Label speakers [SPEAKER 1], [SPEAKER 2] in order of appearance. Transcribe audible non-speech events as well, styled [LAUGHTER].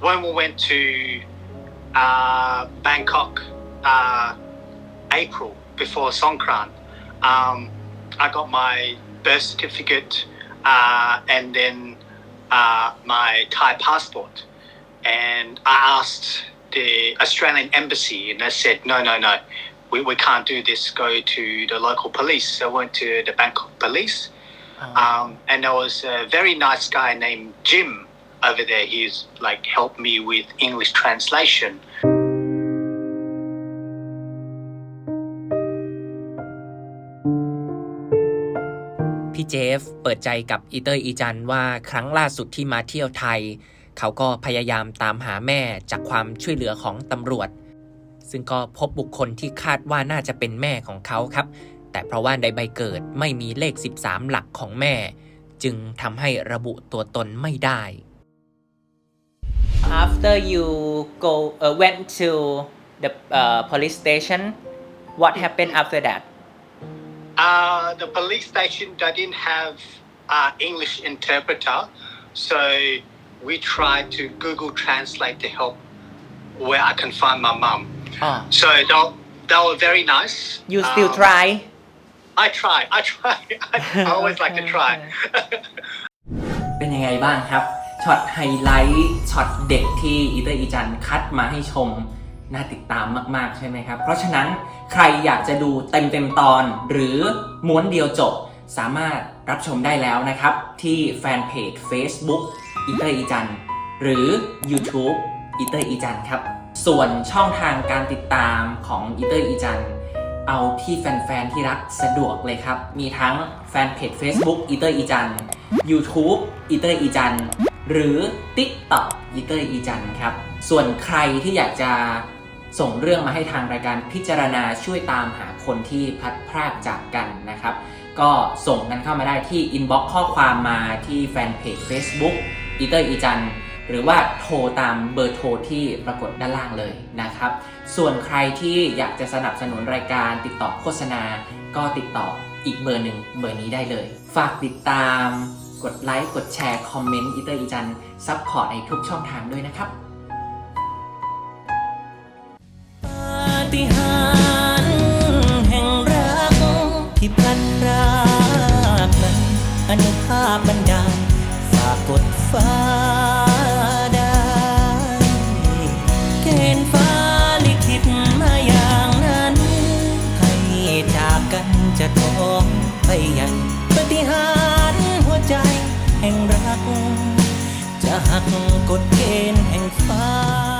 [SPEAKER 1] when we went to uh, Bangkok, uh, April before Songkran, um, I got my birth certificate uh, and then uh, my Thai passport. And I asked the Australian embassy, and they said, no, no, no, we, we can't do this. Go to the local police. So I went to the Bangkok police. Um, and there was a very nice guy named Jim over there. He's like helped me with English translation.
[SPEAKER 2] พี่เจฟเปิดใจกับอีเตอร์อีจันว่าครั้งล่าสุดที่มาเที่ยวไทย เขาก็พยายามตามหาแม่จากความช่วยเหลือของตำรวจ ซึ่งก็พบบุคคลที่คาดว่าน่าจะเป็นแม่ของเขาครับ แต่เพราะว่าในใบเกิดไม่มีเลข 13 หลักของแม่ จึงทำให้ระบุตัวตนไม่ได้ After you go uh, went to the uh, police station what happened after that
[SPEAKER 1] Uh, the police station they didn't have uh, English interpreter, so we tried to Google Translate to help where I can find my mum.
[SPEAKER 2] oh
[SPEAKER 1] So they, they were very nice.
[SPEAKER 2] you still
[SPEAKER 1] Um,
[SPEAKER 2] try
[SPEAKER 1] I try. I try. [LAUGHS] I, I always like to [LAUGHS] try. [LAUGHS]
[SPEAKER 2] เป็นยังไงบ้างครับ ช็อตไฮไลท์ช็อตเด็กที่อีเตอร์อีจันคัดมาให้ชมน่าติดตามมากๆใช่ไหมครับ เพราะฉะนั้นใครอยากจะดูเต็มเต็มๆตอน หรือม้วนเดียวจบสามารถรับชมได้แล้วนะครับ ที่แฟนเพจ Facebook อีเตอร์อีจันหรือ YouTube อีเตอร์อีจันครับ ส่วนช่องทางการติดตามของอีเตอร์อีจันเอาที่แฟนๆที่รักสะดวกเลยครับ มีทั้งแฟนเพจ Facebook อีเตอร์อีจัน YouTube อีเตอร์อีจัน หรือ TikTok อีเตอร์อีจันครับ ส่วนใครที่อยากจะส่งเรื่องมาให้ทางรายการพิจารณาช่วยตามหาคนที่พัดพรากจากกันนะครับ ก็ส่งกันเข้ามาได้ที่ inbox ข้อความมาที่แฟนเพจ Facebook อีเตอร์อีจันหรือว่าโทรตามเบอร์โทรที่ปรากฏด้านล่างเลยนะครับ ส่วนใครที่อยากจะสนับสนุนรายการติดต่อโฆษณา ก็ติดต่ออีกเบอร์หนึ่งเบอร์นี้ได้เลย ฝากติดตาม กดไลค์ กดแชร์ คอมเมนต์อีเตอร์อีจันซัพพอร์ตในทุกช่องทางด้วยนะครับ
[SPEAKER 3] ฏิหารแห่งรักที่พลันรากนั้นอนุภาพบันดาลฝากกดฟ้าได้เกณฑ์ฟ้าลิขิตมาอย่างนั้น ให้จากกันจะท้องไปใหญ่ปฏิหาร ใจแห่งรัก จะหักกฎเกณฑ์แห่งฟ้า